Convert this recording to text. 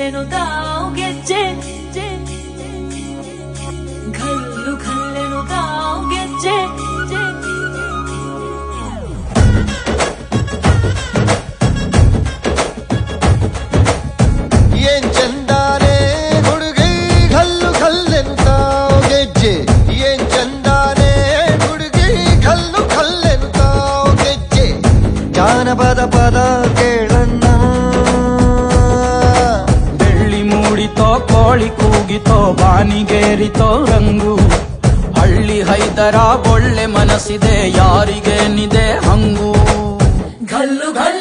Galleno dao gece Gallu galleno dao gece ఏం చందారే గుడుగై గల్లు గల్లెను తావు గెజ్జే ఏం చందారే గుడుగై గల్లు గల్లెను తావు గెజ్జే జానపద పదార్థ ಕೋಳಿ ಕೂಗಿತೋ ಬಾನಿಗೇರಿತೋ ರಂಗು. ಹಳ್ಳಿ ಹೈದರ ಒಳ್ಳೆ ಮನಸ್ಸಿದೆ ಯಾರಿಗೇನಿದೆ ಹಂಗು. ಘಲ್ಲು ಘಲ್ಲೆನು ತಾವು